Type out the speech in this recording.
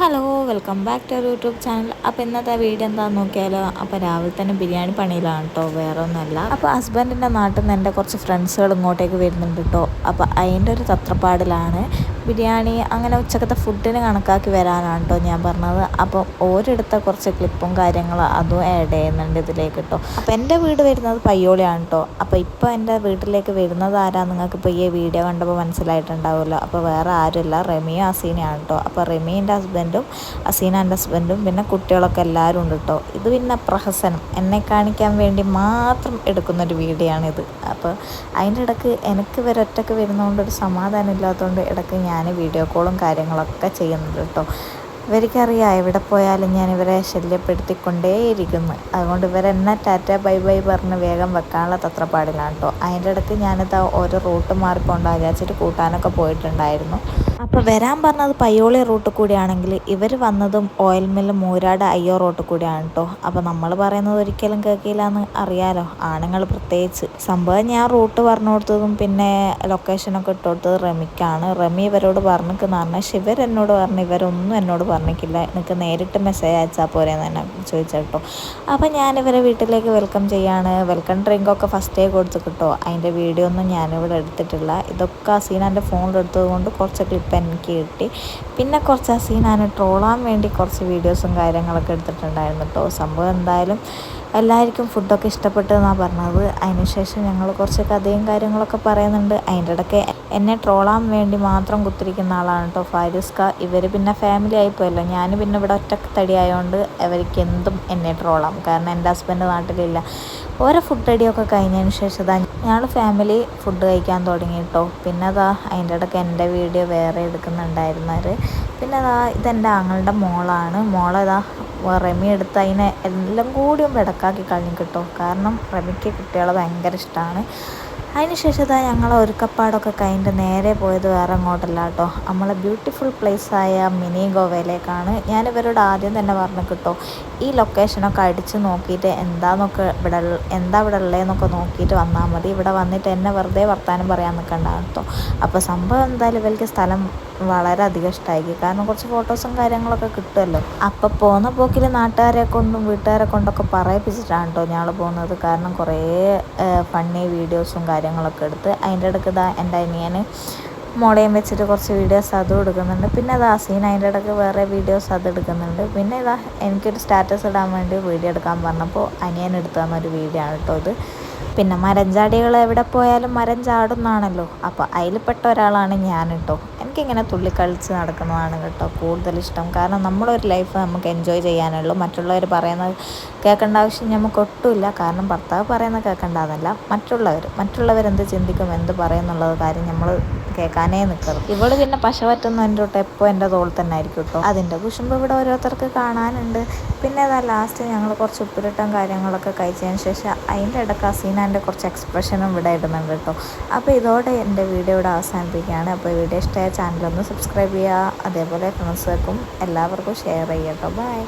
Hello welcome back to YouTube channel. അപ്പോൾ ഇന്നത്തെ video എന്താണെന്ന് നോക്കിയാലോ അപ്പോൾ രാവിലെ തന്നെ ബിരിയാണി പണിയിലാണ് കേട്ടോ വേറെ ഒന്നുമല്ല അപ്പോൾ ഹസ്ബൻഡിന്റെ നാട്ടിൽ നിന്ന് എന്റെ കുറച്ച് ഫ്രണ്ട്സുകൾ ഇങ്ങോട്ടേക്ക് വരുന്നുണ്ട് കേട്ടോ അപ്പോൾ അതിന്റെ ഒരു തത്രപ്പാടിലാണ് ബിരിയാണി അങ്ങനെ ഉച്ചക്കത്തെ ഫുഡിന് കണക്കാക്കി വരാനാണ് കേട്ടോ ഞാൻ പറഞ്ഞത്. അപ്പോൾ ഓരെടുത്ത കുറച്ച് ക്ലിപ്പും കാര്യങ്ങളും അതും ആഡ് ചെയ്യുന്നുണ്ട് ഇതിലേക്ക് കേട്ടോ അപ്പോൾ എന്റെ വീട് വരുന്നത് പയ്യോളിയാണ് കേട്ടോ അപ്പോൾ ഇപ്പോൾ എന്റെ വീട്ടിലേക്ക് വരുന്നത് ആരാ നിങ്ങൾക്ക് ഇപ്പോൾ ഈ വീഡിയോ കണ്ടപ്പോൾ മനസ്സിലായിട്ടുണ്ടാവുമല്ലോ. അപ്പോൾ വേറെ ആരുമില്ല. റെമിയും അസീനയാണ് കേട്ടോ അപ്പോൾ റെമീന്റെ ഹസ്ബൻഡും അസീനാന്റെ ഹസ്ബൻഡും പിന്നെ കുട്ടികളൊക്കെ എല്ലാവരും ഉണ്ട് കേട്ടോ ഇത് പിന്നെ പ്രഹസനം. എന്നെ കാണിക്കാൻ വേണ്ടി മാത്രം എടുക്കുന്നൊരു വീഡിയോ ആണിത് അപ്പോൾ അതിന്റെ ഇടയ്ക്ക് എനിക്ക് വരെ ഒറ്റയ്ക്ക് വരുന്നതുകൊണ്ട് ഒരു സമാധാനം ഇല്ലാത്തതുകൊണ്ട് ഇടയ്ക്ക് ഞാൻ വീഡിയോ കോളും കാര്യങ്ങളൊക്കെ ചെയ്യുന്നുണ്ട് കേട്ടോ ഇവർക്കറിയാം എവിടെ പോയാലും ഞാൻ ഇവരെ ശല്യപ്പെടുത്തിക്കൊണ്ടേയിരിക്കുന്നു. അതുകൊണ്ട് ഇവരെന്നെ ടാറ്റ ബൈ ബൈ പറഞ്ഞ് വേഗം വെക്കാനുള്ള തത്രപ്പാടിലാണ് കേട്ടോ. അതിന്റെ ഇടയ്ക്ക് ഞാനിത് ഓരോ റൂട്ട് മാറിപ്പോണ്ടാ വിചാരിച്ചിട്ട് കൂട്ടാനൊക്കെ പോയിട്ടുണ്ടായിരുന്നു. അപ്പോൾ വരാൻ പറഞ്ഞത് പയ്യോളി റൂട്ട് കൂടിയാണെങ്കിൽ ഇവർ വന്നതും ഓയിൽ മില്ല് മൂരാട് അയ്യോ റൂട്ട് കൂടിയാണ് കേട്ടോ. അപ്പോൾ നമ്മൾ പറയുന്നത് ഒരിക്കലും കേൾക്കില്ല എന്ന് അറിയാലോ. ആണുങ്ങൾ പ്രത്യേകിച്ച്. സംഭവം ഞാൻ റൂട്ട് പറഞ്ഞു കൊടുത്തതും പിന്നെ ലൊക്കേഷനൊക്കെ ഇട്ട് കൊടുത്തത് റമിക്കാണ്. റമി ഇവരോട് പറഞ്ഞിരിക്കുന്ന പറഞ്ഞാൽ ശിവർ എന്നോട് പറഞ്ഞു ഇവരൊന്നും എന്നോട് പറഞ്ഞിട്ടില്ല. എനിക്ക് നേരിട്ട് മെസ്സേജ് അയച്ചാൽ പോരെ തന്നെ ചോദിച്ചേട്ടോ അപ്പോൾ ഞാൻ ഇവരെ വീട്ടിലേക്ക് വെൽക്കം ചെയ്യാണ്. വെൽക്കം ഡ്രിങ്കൊക്കെ ഫസ്റ്റേ കൊടുത്ത് കിട്ടോ. അതിന്റെ വീഡിയോ ഒന്നും ഞാനിവിടെ എടുത്തിട്ടില്ല. ഇതൊക്കെ അസീനാന്റെ ഫോണിലെടുത്തത് കൊണ്ട് കുറച്ച് ക്ലിപ്പ് എനിക്ക് കിട്ടി. പിന്നെ കുറച്ച് അസീനാനെ ട്രോളാൻ വേണ്ടി കുറച്ച് വീഡിയോസും കാര്യങ്ങളൊക്കെ എടുത്തിട്ടുണ്ടായിരുന്നു. കേട്ടോ സംഭവം എന്തായാലും എല്ലാവർക്കും ഫുഡൊക്കെ ഇഷ്ടപ്പെട്ടെന്നാണ് പറഞ്ഞത്. അതിനുശേഷം ഞങ്ങൾ കുറച്ച് കഥയും കാര്യങ്ങളൊക്കെ പറയുന്നുണ്ട്. അതിന്റെ ഇടയ്ക്ക് എന്നെ ട്രോളാൻ വേണ്ടി മാത്രം കുത്തിരിക്കുന്ന ആളാണ് കേട്ടോ ഫാരിസ്ക. ഇവർ പിന്നെ ഫാമിലി ആയിപ്പോയല്ലോ. ഞാൻ പിന്നെ ഇവിടെ ഒറ്റയ്ക്ക് തടിയായതുകൊണ്ട് അവർക്ക് എന്തും എന്നെ ട്രോളാം. കാരണം എന്റെ ഹസ്ബൻഡ് നാട്ടിലില്ല. ഓരോ ഫുഡ് റെഡിയൊക്കെ കഴിഞ്ഞതിന് ശേഷം ഇതാ ഞങ്ങൾ ഫാമിലി ഫുഡ് കഴിക്കാൻ തുടങ്ങി കേട്ടോ പിന്നെ അതാ അതിന്റെ ഇടയ്ക്ക് എന്റെ വീഡിയോ വേറെ എടുക്കുന്നുണ്ടായിരുന്നവർ പിന്നെ അതാ ഇതെന്റെ ആങ്ങളുടെ മോളാണ്. മോളതാ റമി എടുത്ത് അതിനെ എല്ലാം കൂടിയും വിടക്കാക്കി കഴിഞ്ഞു കിട്ടും കാരണം റമിക്ക് കുട്ടികളെ ഭയങ്കര ഇഷ്ടമാണ് അതിനുശേഷം ഇതാ ഞങ്ങൾ ഒരുക്കപ്പാടൊക്കെ കഴിഞ്ഞിട്ട് നേരെ പോയത് വേറെ അങ്ങോട്ടല്ല കേട്ടോ നമ്മളെ ബ്യൂട്ടിഫുൾ പ്ലേസായ മിനി ഗോവയിലേക്കാണ് ഞാൻ ഇവരോട് ആദ്യം തന്നെ പറഞ്ഞു കിട്ടോ ഈ ലൊക്കേഷനൊക്കെ അടിച്ച് നോക്കിയിട്ട് എന്താന്നൊക്കെ ഇവിടെ എന്താ ഇവിടെ ഉള്ളതെന്നൊക്കെ നോക്കിയിട്ട് വന്നാൽ മതി. ഇവിടെ വന്നിട്ട് എന്നെ വെറുതെ വർത്താനം പറയാൻ നിൽക്കണ്ട കേട്ടോ. അപ്പോൾ സംഭവം എന്തായാലും ഇവർക്ക് സ്ഥലം വളരെ അധികം ഇഷ്ടമായി കാരണം കുറച്ച് ഫോട്ടോസും കാര്യങ്ങളൊക്കെ കിട്ടുമല്ലോ. അപ്പോൾ പോകുന്ന പോക്കിൽ നാട്ടുകാരെ കൊണ്ടും വീട്ടുകാരെ കൊണ്ടൊക്കെ പറയിപ്പിച്ചിട്ടാണ് കേട്ടോ ഞങ്ങൾ പോകുന്നത്. കാരണം കുറേ ഫണ്ണി വീഡിയോസും കാര്യങ്ങളൊക്കെ എടുത്ത് അതിന്റെ ഇടയ്ക്ക് ഇതാ എന്റെ അനിയന് മോളയും വെച്ചിട്ട് കുറച്ച് വീഡിയോസ് അതും എടുക്കുന്നുണ്ട്. പിന്നെ അത് അസീൻ അതിന്റെ ഇടയ്ക്ക് വേറെ വീഡിയോസ് അത് എടുക്കുന്നുണ്ട്. പിന്നെ ഇതാ എനിക്കൊരു സ്റ്റാറ്റസ് ഇടാൻ വേണ്ടി വീഡിയോ എടുക്കാൻ പറഞ്ഞപ്പോൾ അനിയൻ എടുത്തു തന്നൊരു വീഡിയോ ആണ് കേട്ടോ ഇത്. പിന്നെ മരം ചാടികൾ എവിടെ പോയാലും മരം ചാടുന്നാണല്ലോ. അപ്പോൾ അതിൽപ്പെട്ട ഒരാളാണ് ഞാൻ കേട്ടോ. എനിക്കിങ്ങനെ തുള്ളിക്കളിച്ച് നടക്കുന്നതാണ് കേട്ടോ കൂടുതൽ ഇഷ്ടം. കാരണം നമ്മളൊരു ലൈഫ് നമുക്ക് എൻജോയ് ചെയ്യാനുള്ളൂ. മറ്റുള്ളവർ പറയുന്നത് കേൾക്കേണ്ട ആവശ്യം നമുക്ക് ഒട്ടുമില്ല കാരണം ഭർത്താവ് പറയുന്നത് കേൾക്കേണ്ടതല്ല മറ്റുള്ളവർ മറ്റുള്ളവരെന്ത് ചിന്തിക്കും എന്ത് പറയുന്നുള്ളത് കാര്യം നമ്മൾ കേൾക്കാനേ നിൽക്കരുത് ഇവൾ പിന്നെ പശ പറ്റുന്ന എന്റെ തൊട്ട് എപ്പോൾ എന്റെ തോൾ തന്നെ ആയിരിക്കും കേട്ടോ അതിന്റെ കുശുമ്പ് ഇവിടെ ഓരോരുത്തർക്ക് കാണാനുണ്ട്. പിന്നെ അതാ ലാസ്റ്റ് ഞങ്ങൾ കുറച്ച് ഉപ്പിലിട്ടും കാര്യങ്ങളൊക്കെ കഴിച്ചതിന് ശേഷം അതിന്റെ ഇടയ്ക്ക് അസീനാന്റെ കുറച്ച് എക്സ്പ്രഷനും ഇവിടെ ഇടുന്നുണ്ട് കേട്ടോ അപ്പോൾ ഇതോടെ എന്റെ വീഡിയോ ഇവിടെ അവസാനിപ്പിക്കുകയാണ്. അപ്പോൾ വീഡിയോ ഇഷ്ടമായ ചാനലൊന്ന് സബ്സ്ക്രൈബ് ചെയ്യുക. അതേപോലെ ഫ്രണ്ട്സുകൾക്കും എല്ലാവർക്കും ഷെയർ ചെയ്യട്ടോ ബൈ